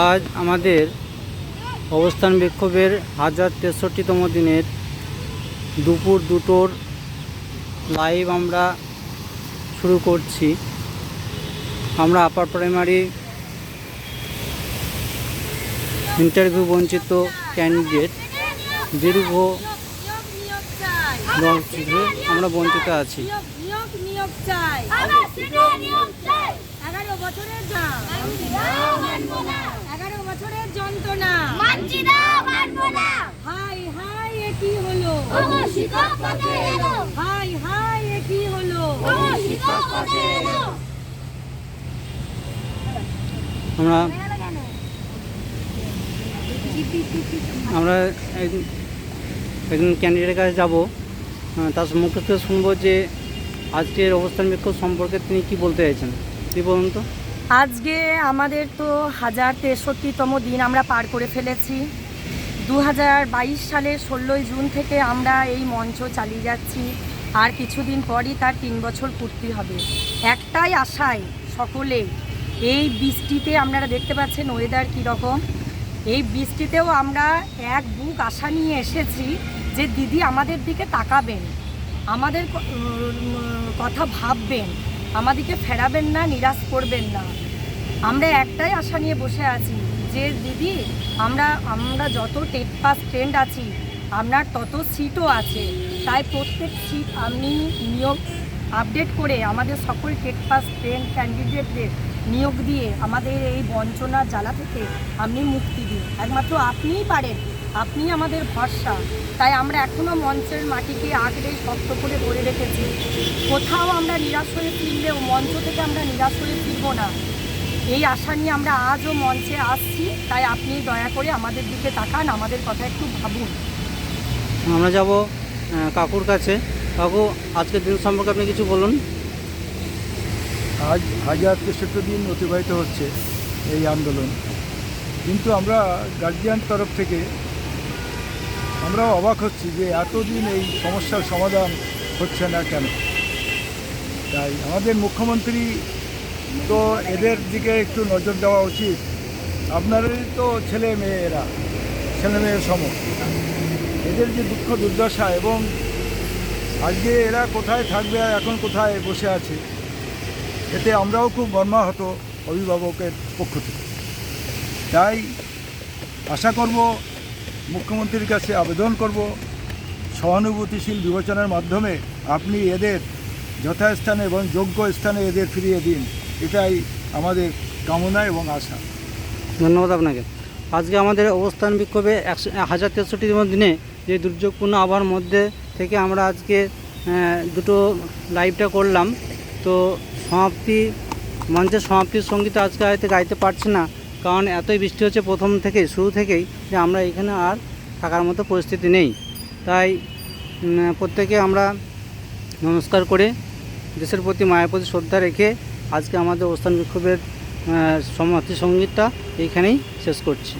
আজ আমাদের অবস্থান বিক্ষোভের হাজার তেষট্টিতম দিনের দুপুর দুটোর লাইভ আমরা শুরু করছি। আমরা আপার প্রাইমারি ইন্টারভিউ বঞ্চিত ক্যান্ডিডেট দীর্ঘ আমরা বঞ্চিত আছি নিয়োগ নিয়োগ নিয়োগ চাই এগারো বছরের এগারো বছরের যন্ত্রণা। হাই হাই, এ কি হলো? হাই হাই, এ কি হলো? আমরা আমরা এক- একজন ক্যান্ডিডেটের কাছে যাব। তার মুখ থেকে শুনব যে আজকের অবস্থান বিক্ষোভ সম্পর্কে তিনি কি বলতে চাইছেন। কি বলুন তো? আজকে আমাদের তো হাজার তেষট্টিতম দিন আমরা পার করে ফেলেছি। দু হাজার বাইশ সালের ষোলোই জুন থেকে আমরা এই মঞ্চ চালিয়ে যাচ্ছি। আর কিছুদিন পরই তার তিন বছর পূর্তি হবে। একটাই আশায় সকলে, এই বৃষ্টিতে আপনারা দেখতে পাচ্ছেন ওয়েদার কীরকম। এই বৃষ্টিতেও আমরা এক বুক আশা নিয়ে এসেছি যে দিদি আমাদের দিকে তাকাবেন, আমাদের কথা ভাববেন। আমাদেরকে ফেরাবেন না, নিরাশ করবেন না। আমরা একটাই আশা নিয়ে বসে আছি যে, দিদি, আমরা আমরা যত টেট পাস ট্রেন্ড আছি, আপনার তত সিটও আছে। তাই প্রত্যেক সিট আপনি নিয়োগ আপডেট করে আমাদের সকল টেট পাস ট্রেন্ড ক্যান্ডিডেটদের নিয়োগ দিয়ে আমাদের এই বঞ্চনা জ্বালা থেকে আপনি মুক্তি দিন। একমাত্র আপনিই পারেন আপনি আমাদের ভরসা। তাই আমরা এখনও মঞ্চের মাটিকে আঁকড়ে শক্ত করে ধরে রেখেছি। কোথাও আমরা নিরাশ হয়ে ফিরলেও মঞ্চ থেকে আমরা নিরাশ হয়ে ফিরবো না। এই আশা নিয়ে আমরা আজও মঞ্চে আসছি তাই আপনি দয়া করে আমাদের দিকে তাকান আমাদের কথা একটু ভাবুন। আমরা যাব কাকুর কাছে। কাকু আজকের দিন সম্পর্কে আপনি কিছু বলুন। আজ হাজার তেষট্টি দিন অতিবাহিত হচ্ছে এই আন্দোলন। কিন্তু আমরা গার্জিয়ান তরফ থেকে আমরা অবাক হচ্ছি যে এতদিন এই সমস্যার সমাধান হচ্ছে না কেন। তাই আমাদের মুখ্যমন্ত্রী তো এদের দিকে একটু নজর দেওয়া উচিত। আপনারই তো ছেলে মেয়েরা ছেলে মেয়ের সম। এদের যে দুঃখ দুর্দশা এবং আজকে এরা কোথায় থাকবে আর এখন কোথায় বসে আছে, এতে আমরাও খুব মর্মাহত অভিভাবকের পক্ষ থেকে। তাই আশা করব, মুখ্যমন্ত্রীর কাছে আবেদন করব, সহানুভূতিশীল বিবেচনার মাধ্যমে আপনি এদের যথাস্থানে এবং যোগ্য স্থানে এদের ফিরিয়ে দিন। এটাই আমাদের কামনা এবং আশা। ধন্যবাদ আপনাকে। আজকে আমাদের অবস্থান বিক্ষোভে একশো হাজার তেষট্টিতম দিনে যে দুর্যোগপূর্ণ আবহাওয়ার মধ্যে থেকে আমরা আজকে দুটো লাইভটা করলাম। তো সমাপ্তি মঞ্চের সমাপ্তির সংগীত আজকে হয়তো গাইতে পারছি না, কারণ এতই বৃষ্টি হচ্ছে প্রথম থেকে শুরু থেকেই যে আমরা এখানে আর থাকার মতো পরিস্থিতি নেই। তাই প্রত্যেকে আমরা নমস্কার করে দেশের প্রতি মায়ের প্রতি শ্রদ্ধা রেখে আজকে আমাদের অবস্থান বিক্ষোভের সমাপ্তি সঙ্গীতটা এইখানেই শেষ করছি।